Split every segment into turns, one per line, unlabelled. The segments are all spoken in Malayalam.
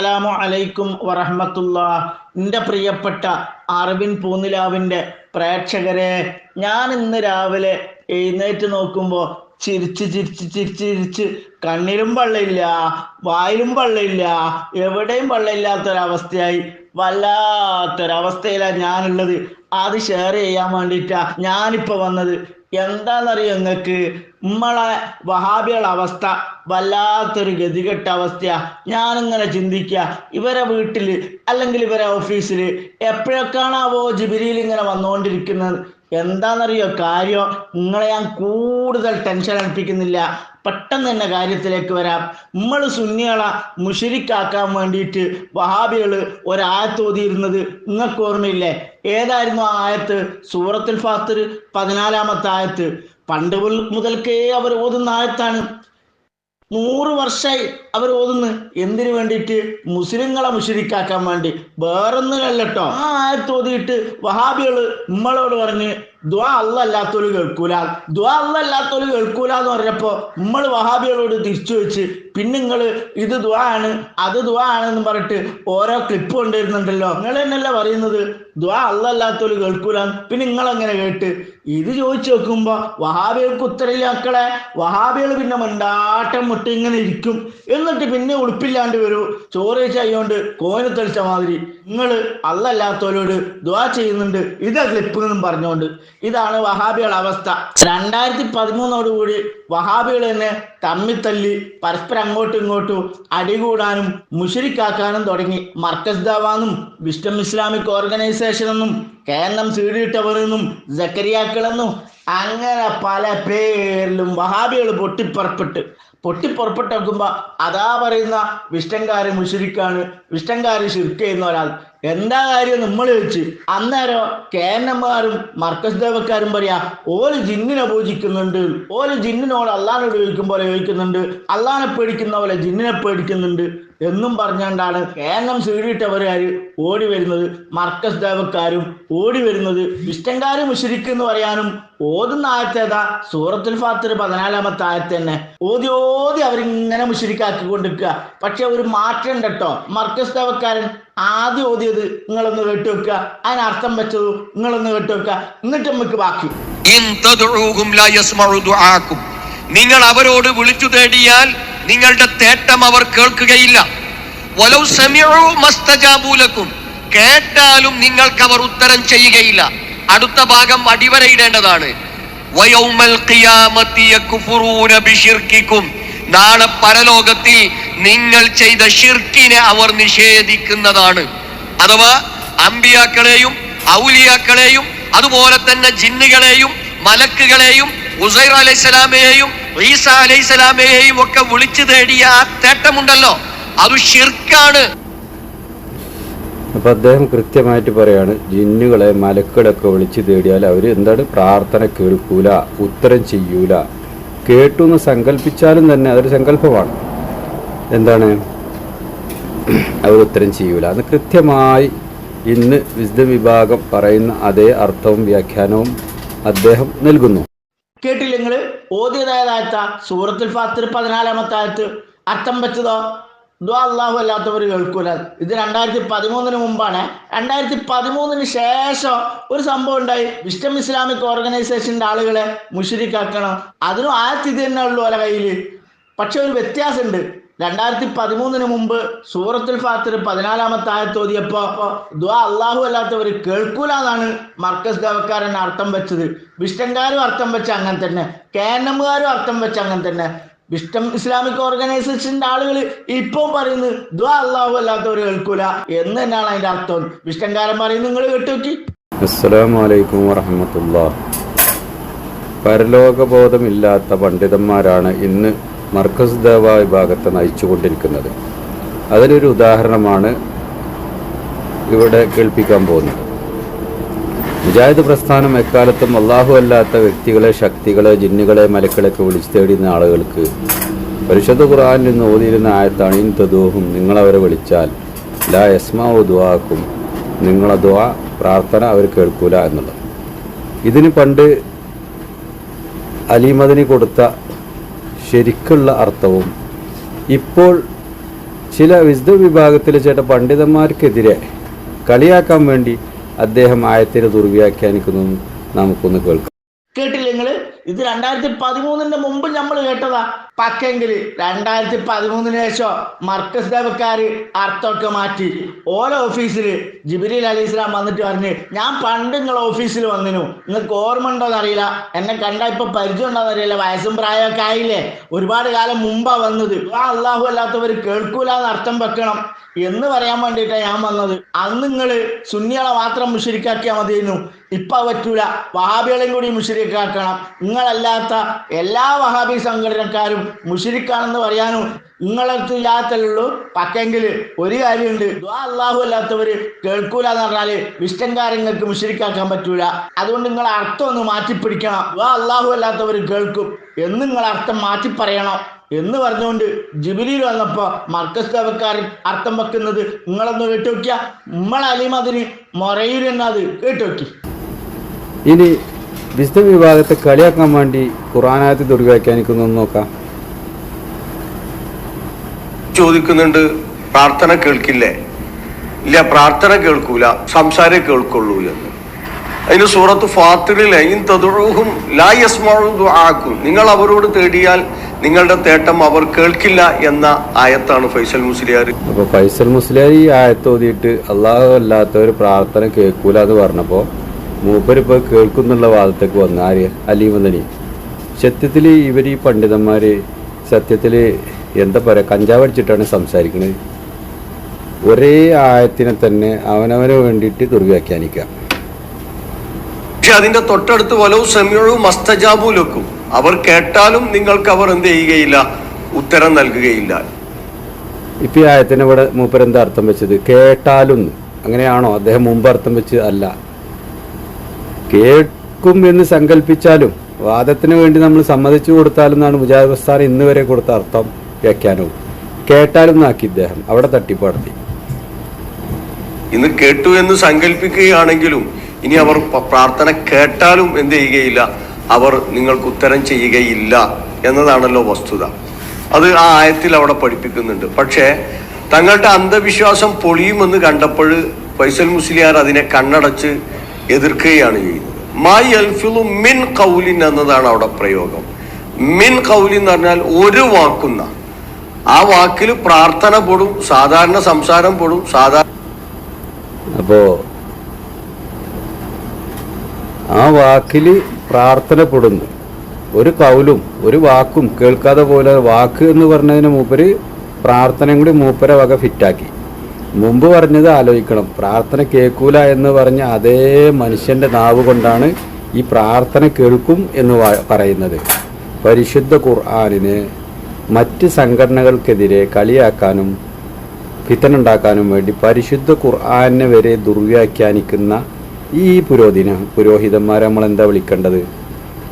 അസ്സലാമു അലൈക്കും വറഹമത്തുള്ള എന്റെ പ്രിയപ്പെട്ട അറിവിൻ പൂനിലാവിന്റെ പ്രേക്ഷകരെ ഞാൻ ഇന്ന് രാവിലെ എഴുന്നേറ്റ് നോക്കുമ്പോൾ ചിരിച്ച് ചിരിച്ച് ചിരിച്ച് ചിരിച്ച് കണ്ണിലും പള്ളയില്ല വായിലും പള്ളയില്ല എവിടെയും പള്ളയില്ലാത്തൊരവസ്ഥയായി വല്ലാത്തൊരവസ്ഥയിലാണ് ഞാനുള്ളത്. അത് ഷെയർ ചെയ്യാൻ വേണ്ടിയിട്ടാണ് ഞാനിപ്പോൾ വന്നത്. എന്താണെന്നറിയോ നിങ്ങൾക്ക് നമ്മളെ വഹാബികളുടെ അവസ്ഥ വല്ലാത്തൊരു ഗതികെട്ട അവസ്ഥയാ. ഞാനിങ്ങനെ ചിന്തിക്കുക ഇവരെ വീട്ടിൽ അല്ലെങ്കിൽ ഇവരെ ഓഫീസിൽ എപ്പോഴൊക്കെയാണാവോ ജിബിരിയിൽ ഇങ്ങനെ വന്നുകൊണ്ടിരിക്കുന്നത് എന്താണെന്നറിയോ കാര്യം നിങ്ങളെ ഞാൻ കൂടുതൽ ടെൻഷൻ അടിപ്പിക്കുന്നില്ല. പെട്ടെന്ന് തന്നെ കാര്യത്തിലേക്ക് വരാം. നമ്മൾ സുന്നികളെ മുഷിരിക്കാക്കാൻ വേണ്ടിയിട്ട് വഹാബികൾ ഒരായത്തോതിയിരുന്നത് നിങ്ങൾക്ക് ഓർമ്മയില്ലേ? ഏതായിരുന്നു ആ ആയത്ത്? സൂറത്തുൽ ഫാത്തിർ പതിനാലാമത്തെ ആയത്ത്. പണ്ട് മുതൽക്കേ അവർ ഓതുന്ന ആയത്താണ്. നൂറ് വർഷമായി അവർ ഓതുന്നു. എന്തിനു വേണ്ടിയിട്ട്? മുസ്ലിങ്ങളെ മുഷരിക്കാക്കാൻ വേണ്ടി. വേറൊന്നുമല്ലട്ടോ ആ ആയത്ത് ഓതിയിട്ട് വഹാബികൾ നമ്മളോട് പറഞ്ഞ് ദ്വാ അല്ലല്ലാത്തോൽ കേൾക്കൂല. ദ്വാ അല്ലല്ലാത്തോൽ കേൾക്കൂല എന്ന് പറഞ്ഞപ്പോ നമ്മൾ വഹാബികളോട് തിരിച്ചു വെച്ച് പിന്നെ നിങ്ങൾ ഇത് ദ്വാ ആണ് അത് ദ്വാ ആണെന്ന് പറഞ്ഞിട്ട് ഓരോ ക്ലിപ്പ് കൊണ്ടുവരുന്നുണ്ടല്ലോ. നിങ്ങൾ തന്നെയല്ലേ പറയുന്നത്? ദ്വാ അല്ലല്ലാത്തോൽ കേൾക്കൂല. പിന്നെ നിങ്ങൾ അങ്ങനെ കേട്ട്? ഇത് ചോദിച്ചു നോക്കുമ്പോ വഹാബികൾക്ക് ഉത്തരയില്ല മക്കളെ. വഹാബികൾ പിന്നെ മണ്ടാട്ടം മുട്ടി ഇങ്ങനെ ഇരിക്കും. എന്നിട്ട് പിന്നെ ഉടുപ്പില്ലാണ്ട് വരൂ ചോറ് അയ്യോണ്ട് കോന തെളിച്ച മാതിരി നിങ്ങൾ അല്ലല്ലാത്തവരോട് ദ്വാ ചെയ്യുന്നുണ്ട്. ഇത് ക്ലിപ്പ് എന്നും പറഞ്ഞുകൊണ്ട് ഇതാണ് വഹാബികളുടെ അവസ്ഥ. രണ്ടായിരത്തി പതിമൂന്നോടുകൂടി വഹാബികൾ തന്നെ തമ്മിത്തല്ലി പരസ്പരം അങ്ങോട്ടും ഇങ്ങോട്ടും അടികൂടാനും മുഷരിക്കാക്കാനും തുടങ്ങി. മർക്കസ് ദാവാന്നും വിസ്റ്റം ഇസ്ലാമിക് ഓർഗനൈസേഷൻ എന്നും K N M C D ടവറെന്നും ജക്കരിയാക്കളെന്നും അങ്ങനെ പല പേരിലും വഹാബികൾ പൊട്ടിപ്പുറപ്പെട്ട് പൊട്ടിപ്പുറപ്പെട്ട് നോക്കുമ്പോൾ അതാ പറയുന്ന വിഷ്ടംകാര് മുഷിരിക്കാണ് വിഷ്ടംകാര് ഷിർക്ക് ചെയ്യുന്ന ഒരാൾ. എന്താ കാര്യം നമ്മൾ വെച്ച് അന്നേരം കേന്നന്മാരും മർക്കസ് ദേവക്കാരും പറയാ ഓൽ ജിന്നിനെ പൂജിക്കുന്നുണ്ട്. ഓൽ ജിന്നിനോട് അള്ളാഹിനോട് ചോദിക്കും പോലെ ചോദിക്കുന്നുണ്ട്. അള്ളാഹിനെ പേടിക്കുന്ന പോലെ ജിന്നിനെ പേടിക്കുന്നുണ്ട് എന്നും പറഞ്ഞുകൊണ്ടാണ് കേനം സീഡിട്ടവരുകാർ ഓടി വരുന്നത് മർക്കസ് ദേവക്കാരും ഓടി വരുന്നത് ഇഷ്ടംകാരും മുഷിരിക്ക് എന്ന് പറയാനും ഓതുന്ന ആയത്തേതാ സൂറത്തുൽ ഫാത്തിർ പതിനാലാമത്തെ ആയത്ത് തന്നെ. ഓതി ഓതി അവരിങ്ങനെ മുഷരിക്കാക്കി കൊണ്ടിരിക്കുക പക്ഷെ ഒരു മാറ്റം കേട്ടോ മർക്കസ് ദേവക്കാരൻ ആദ്യം ഓതിയത് നിങ്ങളൊന്ന് കേട്ടു വെക്കുക അതിനർത്ഥം വെച്ചത് നിങ്ങളൊന്ന് കേട്ടു വെക്കുക എന്നിട്ട് നമുക്ക് ബാക്കി.
നിങ്ങൾ അവരോട് വിളിച്ചു തേടിയാൽ നിങ്ങളുടെ തേട്ടം അവർ കേൾക്കുകയില്ല. വലൗ കേട്ടാലും നിങ്ങൾക്ക് അവർ ഉത്തരം ചെയ്യുകയില്ല. അടുത്ത ഭാഗം അടിവരയിടേണ്ടതാണ്. വയൗമൽ ഖിയാമത്തി കുഫുറൂന ബിശിർക്കിക്കും നാളെ പരലോകത്തിൽ നിങ്ങൾ ചെയ്ത ഷിർക്കിനെ അവർ നിഷേധിക്കുന്നതാണ്. അഥവാ അമ്പിയാക്കളെയും ഔലിയാക്കളെയും അതുപോലെ തന്നെ ജിന്നുകളെയും മലക്കുകളെയും ഉസൈർ അലൈഹിസ്സലാമയെയും ഈസ അലൈഹിസ്സലാമയെയും ഒക്കെ വിളിച്ചു തേടിയ ആ തേട്ടമുണ്ടല്ലോ. അത് ഷിർക്കാണ്
അപ്പോൾ അദ്ദേഹം കൃത്യമായിട്ട് പറയാണ് ജിന്നുകളെ മലക്കളൊക്കെ വിളിച്ചു തേടിയാൽ അവർ എന്താണ്? പ്രാർത്ഥന കേൾക്കൂല ഉത്തരം ചെയ്യൂല. കേട്ടു എന്ന് സങ്കല്പിച്ചാലും തന്നെ അതൊരു സങ്കല്പമാണ് എന്താണ്? അവർ ഉത്തരം ചെയ്യൂല. അത് കൃത്യമായി ഇന്ന് വിശുദ്ധ വിഭാഗം പറയുന്ന അതേ അർത്ഥവും വ്യാഖ്യാനവും അദ്ദേഹം നൽകുന്നു.
കേട്ടില്ലെങ്കിൽ ഓതിയതായതായത്ത. സൂറത്തുൽ ഫാത്തിർ പതിനാലാമത്തെ അർത്ഥം വെച്ചതോ? ദ്വാ അള്ളാഹു അല്ലാത്തവർ കേൾക്കൂല. ഇത് രണ്ടായിരത്തി പതിമൂന്നിന് മുമ്പാണ്. രണ്ടായിരത്തി പതിമൂന്നിന് ശേഷം ഒരു സംഭവം ഉണ്ടായി. വിസ്റ്റം ഇസ്ലാമിക് ഓർഗനൈസേഷന്റെ ആളുകളെ മുഷിരിക്കാക്കണം. അതിനും ആ സ്ഥിതി തന്നെ ഉള്ളൂ അല്ല കയ്യിൽ പക്ഷെ ഒരു വ്യത്യാസമുണ്ട്. രണ്ടായിരത്തി പതിമൂന്നിന് മുമ്പ് സൂറത്തുൽ ഫാത്തിർ പതിനാലാമത്തെ ആയത്ത് തോതിയപ്പോ ദ്വാ അള്ളാഹു അല്ലാത്തവർ കേൾക്കൂല എന്നാണ് മർക്കസ് ദേവക്കാരൻ അർത്ഥം വെച്ചത്. വിഷ്ടങ്കാരും അർത്ഥം വെച്ച അങ്ങനെ തന്നെ. കേനമുകാരും അർത്ഥം വെച്ച അങ്ങനെ തന്നെ. വിഷ്ടം ഇസ്ലാമിക് ഓർഗനൈസേഷന്റെ ആളുകൾ ഇപ്പോൾ പറയുന്നത് അള്ളാഹു അല്ലാത്തവർ കേൾക്കൂല എന്ന് തന്നെയാണ് അതിന്റെ അർത്ഥം. വിഷ്ടംകാരൻ പറയുന്നത് നിങ്ങൾ കേട്ടുനോക്കി
അസ്സലാമലൈക്കും വറഹമത്തുള്ള. പരലോകബോധമില്ലാത്ത പണ്ഡിതന്മാരാണ് ഇന്ന് മർക്കസ് ദേവ വിഭാഗത്തെ നയിച്ചുകൊണ്ടിരിക്കുന്നത്. അതിനൊരു ഉദാഹരണമാണ് ഇവിടെ കേൾപ്പിക്കാൻ പോകുന്നത്. മുജാഹിദ് പ്രസ്ഥാനം എക്കാലത്തും അള്ളാഹു അല്ലാത്ത വ്യക്തികളെ ശക്തികളെ ജിന്നുകളെ മലക്കളൊക്കെ വിളിച്ചു തേടുന്ന ആളുകൾക്ക് പരിശുദ്ധ ഖുർആനിൽ നിന്ന് ഓതിയിരുന്ന ആയത്താണ് ഇൻ തദൂഹും നിങ്ങളവരെ വിളിച്ചാൽ ലാ യസ്മാവു ദുവാക്കും നിങ്ങളെ ദുവാ പ്രാർത്ഥന അവർ കേൾക്കൂല എന്നുള്ളത്. ഇതിന് പണ്ട് അലിമദിന് കൊടുത്ത ശരിക്കുള്ള അർത്ഥവും ഇപ്പോൾ ചില വിശുദ്ധ വിഭാഗത്തിലെ ചേട്ട പണ്ഡിതന്മാർക്കെതിരെ കളിയാക്കാൻ വേണ്ടി അദ്ദേഹം ആയത്തിനെ ദുർവ്യാഖ്യാനിക്കുന്നു നമുക്കൊന്ന് കേൾക്കാം.
കേട്ടില്ലേ നിങ്ങൾ? ഇത് രണ്ടായിരത്തി പതിമൂന്നിന്റെ മുമ്പ് നമ്മൾ കേട്ടതാ. പക്കെങ്കിൽ രണ്ടായിരത്തി പതിമൂന്നിന് ശേഷം മർക്കസ് ദേവക്കാര് അർത്ഥമൊക്കെ മാറ്റി. ഓരോ ഓഫീസിൽ ജിബിരിൽ അലി ഇസ്ലാം വന്നിട്ട് പറഞ്ഞ് ഞാൻ പണ്ട് നിങ്ങളെ ഓഫീസിൽ വന്നിനു. നിങ്ങൾക്ക് ഓർമ്മ ഉണ്ടോ എന്നറിയില്ല. എന്നെ കണ്ട ഇപ്പൊ പരിചയം ഉണ്ടോ അറിയില്ല വയസ്സും പ്രായമൊക്കെ ആയില്ലേ? ഒരുപാട് കാലം മുമ്പാ വന്നത്. ആ അള്ളാഹു അല്ലാത്തവർ കേൾക്കൂലെന്ന് അർത്ഥം വെക്കണം. എന്ന് പറയാൻ വേണ്ടിയിട്ടാണ് ഞാൻ വന്നത്. അന്ന് നിങ്ങൾ സുന്നികളെ മാത്രം മുഷരിക്കാക്കിയാൽ മതിയെന്നു. ഇപ്പൊ പറ്റൂല. വഹാബികളെയും കൂടി മുഷരിക്കാക്കണം. നിങ്ങളല്ലാത്ത എല്ലാ വഹാബി സംഘടനക്കാരും മുഷിരിക്കാണെന്ന് പറയാനും നിങ്ങളടുത്ത് ഇല്ലാത്തല്ലുള്ളൂ പക്കെങ്കിൽ ഒരു കാര്യമുണ്ട്. അള്ളാഹു അല്ലാത്തവർ കേൾക്കൂല എന്ന് പറഞ്ഞാൽ വിഷ്ടങ്കാരങ്ങൾക്ക് മുഷിരിക്കാക്കാൻ പറ്റൂല. അതുകൊണ്ട് നിങ്ങൾ അർത്ഥം ഒന്ന് മാറ്റിപ്പിടിക്കണം. അള്ളാഹു അല്ലാത്തവർ കേൾക്കും. എന്ന് നിങ്ങൾ അർത്ഥം മാറ്റി പറയണം എന്ന് പറഞ്ഞുകൊണ്ട് ജിബിലിയിൽ വന്നപ്പോ മർക്കസ് ദേവക്കാരൻ അർത്ഥം വെക്കുന്നത് നിങ്ങളൊന്ന് കേട്ടുവെക്കുക നമ്മൾ അലിമതിന് മൊറയിൽ എന്നത് കേട്ടുവെക്കി
ഇനി വിശുദ്ധ വിഭാഗത്തെ കളിയാക്കാൻ വേണ്ടി ഖുറാനായത്തിൽ ദുർവ്യാഖ്യാനിക്കുന്നു നോക്കാം.
ചോദിക്കുന്നുണ്ട് പ്രാർത്ഥന കേൾക്കില്ലേ? ഇല്ല പ്രാർത്ഥന കേൾക്കൂല സംസാരേ കേൾക്കുള്ളൂ എന്ന്. അതിന് സൂറത്ത് ദുആക്കും. നിങ്ങൾ അവരോട് തേടിയാൽ നിങ്ങളുടെ തേട്ടം അവർ കേൾക്കില്ല എന്ന ആയത്താണ് ഫൈസൽ മുസ്ലിയാർ
അപ്പോൾ ഫൈസൽ മുസ്ലിയാർ ഈ ആയത്ത് ഓതിയിട്ട് അള്ളാഹു അല്ലാത്തവർ പ്രാർത്ഥന കേൾക്കൂല എന്ന് പറഞ്ഞപ്പോൾ മൂപ്പരിപ്പോൾ കേൾക്കുന്നുള്ള വാദത്തേക്ക് വന്ന ആര്യ അലീമദനി സത്യത്തിൽ ഇവർ ഈ പണ്ഡിതന്മാർ സത്യത്തിൽ എന്താ പറയുക കഞ്ചാവ് അടിച്ചിട്ടാണ് സംസാരിക്കുന്നത് ഒരേ ആയത്തിനെ തന്നെ അവനവന് വേണ്ടിയിട്ട് ദുർവ്യാഖ്യാനിക്കുക.
പക്ഷെ അതിന്റെ തൊട്ടടുത്ത് വലവും സെമിയഴും മസ്തജാബുലക്കും അവർ കേട്ടാലും നിങ്ങൾക്ക് അവർ എന്ത് ചെയ്യുകയില്ല ഉത്തരം നൽകുകയില്ല.
ഇപ്പം ഈ ആയത്തിന് ഇവിടെ മൂപ്പരെന്താ അർത്ഥം വെച്ചത്? കേട്ടാലും അങ്ങനെയാണോ? അദ്ദേഹം മുമ്പ് അർത്ഥം വെച്ച് അല്ല. കേൾക്കും എന്ന് സങ്കല്പിച്ചാലും വാദത്തിന് വേണ്ടി നമ്മൾ സമ്മതിച്ചു കൊടുത്താലും എന്നാണ് മുജാഹിദ് ഇന്ന് വരെ കൊടുത്ത അർത്ഥം വ്യാഖ്യാനവും. കേട്ടാലും എന്നാക്കി ഇദ്ദേഹം. അവിടെ തട്ടിപ്പാടത്തി.
ഇന്ന് കേട്ടു എന്ന് സങ്കല്പിക്കുകയാണെങ്കിലും ഇനി അവർ പ്രാർത്ഥന കേട്ടാലും എന്ത് ചെയ്യുകയില്ല. അവർ നിങ്ങൾക്ക് ഉത്തരം ചെയ്യുകയില്ല എന്നതാണല്ലോ വസ്തുത. അത് ആ ആയത്തിൽ അവിടെ പഠിപ്പിക്കുന്നുണ്ട്. പക്ഷേ തങ്ങളുടെ അന്ധവിശ്വാസം പൊളിയുമെന്ന് കണ്ടപ്പോൾ ഫൈസൽ മുസ്ലിയാർ അതിനെ കണ്ണടച്ച് എതിർക്കുകയാണ് ചെയ്യുന്നത്. മൈ അൽഫിലു മിൻ കൗലിൻ എന്നതാണ് അവിടെ പ്രയോഗം. മിൻ കൗലിൻ എന്ന് പറഞ്ഞാൽ ഒരു വാക്കുന്ന. ആ വാക്കിൽ പ്രാർത്ഥന പെടും സാധാരണ സംസാരം പെടും സാധാരണ
അപ്പോ ആ വാക്കിൽ പ്രാർത്ഥന പെടുന്നു. ഒരു കൗലും ഒരു വാക്കും കേൾക്കാതെ പോലെ വാക്ക് എന്ന് പറഞ്ഞതിന് മൂപ്പര് പ്രാർത്ഥനയും കൂടി മൂപ്പരെ വക ഫിറ്റാക്കി മുമ്പ് പറഞ്ഞത് ആലോചിക്കണം. പ്രാർത്ഥന കേൾക്കൂല എന്ന് പറഞ്ഞ അതേ മനുഷ്യന്റെ നാവ് കൊണ്ടാണ് ഈ പ്രാർത്ഥന കേൾക്കും എന്ന് പറയുന്നത്. പരിശുദ്ധ ഖുർആാനിന് മറ്റ് സംഘടനകൾക്കെതിരെ കളിയാക്കാനും ഫിത്തനുണ്ടാക്കാനും വേണ്ടി പരിശുദ്ധ ഖുർആാനെ വരെ ദുർവ്യാഖ്യാനിക്കുന്ന ഈ പുരോഹിന പുരോഹിതന്മാരെ നമ്മൾ എന്താ വിളിക്കേണ്ടത്?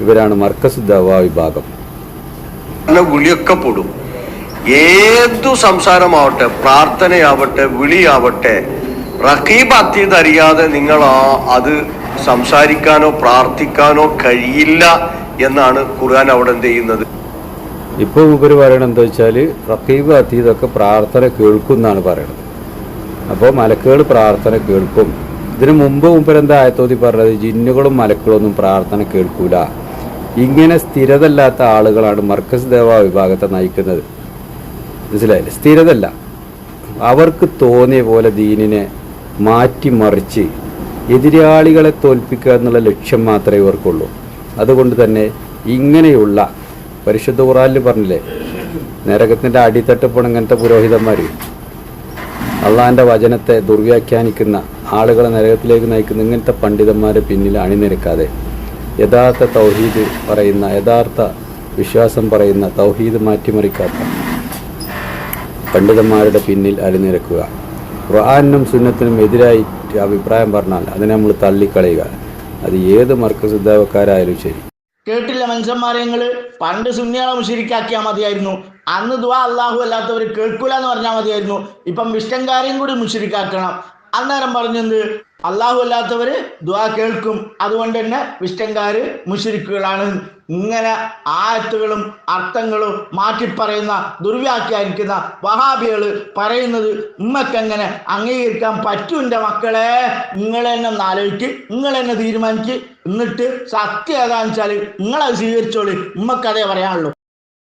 ഇവരാണ് മർക്കസ് ദവാ വിഭാഗം.
വിളിയൊക്കെ പെടും. ഏതു സംസാരമാവട്ടെ പ്രാർത്ഥനയാവട്ടെ വിളിയാവട്ടെ റഖീബ് അത്തീത് അറിയാതെ നിങ്ങൾ ആ അത് സംസാരിക്കാനോ പ്രാർത്ഥിക്കാനോ കഴിയില്ല എന്നാണ് ഖുർആൻ അവിടെ എന്ത് ചെയ്യുന്നത്?
ഇപ്പോൾ ഇവർ പറയണത് എന്താ വെച്ചാൽ റഖീബ് അത്തീതൊക്കെ പ്രാർത്ഥന കേൾക്കും എന്നാണ് പറയണത്. അപ്പോൾ മലക്കുകൾ പ്രാർത്ഥന കേൾക്കും. ഇതിനു മുമ്പ് മുമ്പരെന്താ ആയത്തോതി പറഞ്ഞത്? ജിന്നുകളും മലക്കുകളും ഒന്നും പ്രാർത്ഥന കേൾക്കൂല. ഇങ്ങനെ സ്ഥിരതല്ലാത്ത ആളുകളാണ് മർക്കസ് ദേവ വിഭാഗത്തെ നയിക്കുന്നത്. മനസ്സിലായില്ലേ? സ്ഥിരതല്ല. അവർക്ക് തോന്നിയ പോലെ ദീനിനെ മാറ്റിമറിച്ച് എതിരാളികളെ തോൽപ്പിക്കുക എന്നുള്ള ലക്ഷ്യം മാത്രമേ ഇവർക്കുള്ളൂ. അതുകൊണ്ട് തന്നെ ഇങ്ങനെയുള്ള പരിശുദ്ധ ഖുറാനിൽ പറഞ്ഞില്ലേ നരകത്തിന്റെ അടിത്തട്ടപ്പണം ഇങ്ങനത്തെ പുരോഹിതന്മാർ. അള്ളാഹാന്റെ വചനത്തെ ദുർവ്യാഖ്യാനിക്കുന്ന ആളുകളെ നരകത്തിലേക്ക് നയിക്കുന്ന ഇങ്ങനത്തെ പണ്ഡിതന്മാരെ പിന്നിൽ അണിനിരക്കാതെ യഥാർത്ഥ തൗഹീദ് പറയുന്ന യഥാർത്ഥ വിശ്വാസം പറയുന്ന തൗഹീദ് മാറ്റിമറിക്കാത്ത പണ്ഡിതന്മാരുടെ പിന്നിൽ അണിനിരക്കുക. ഖുർആാനും സുന്നത്തിനും എതിരായി അഭിപ്രായം പറഞ്ഞാൽ അതിനെ നമ്മൾ തള്ളിക്കളയുക. അത് ഏത് മർക്കസുദ്ധാവക്കാരായാലും ശരി.
കേട്ടില്ല മനുഷ്യന്മാരെ നിങ്ങൾ? പണ്ട് സുന്നികളെ മുഷിരിക്കാക്കിയാൽ മതിയായിരുന്നു. അന്ന് ദ്വാ അള്ളാഹു അല്ലാത്തവർ കേൾക്കൂല എന്ന് പറഞ്ഞാൽ മതിയായിരുന്നു. ഇപ്പം വിഷ്ടങ്കാരെയും കൂടി മുഷിരിക്കാക്കണം അന്നേരം പറഞ്ഞത് അള്ളാഹു അല്ലാത്തവര് ദ്വാ കേൾക്കും. അതുകൊണ്ട് തന്നെ വിഷ്ടങ്കാര് മുഷിരിക്കുകളാണ് ഇങ്ങനെ ആയത്തുകളും അർത്ഥങ്ങളും മാറ്റി മാറ്റിപ്പറയുന്ന ദുർവ്യാഖ്യാനിക്കുന്ന വഹാബികൾ പറയുന്നത് ഉമ്മക്കെങ്ങനെ അംഗീകരിക്കാൻ പറ്റും എന്റെ മക്കളെ? നിങ്ങൾ തന്നെ ആലോചിക്ക്. നിങ്ങൾ തന്നെ തീരുമാനിക്ക്. എന്നിട്ട് സത്യം ഏതാണെന്ന് വെച്ചാൽ നിങ്ങളത് സ്വീകരിച്ചോളി. ഉമ്മക്കതേ പറയാനുള്ളൂ.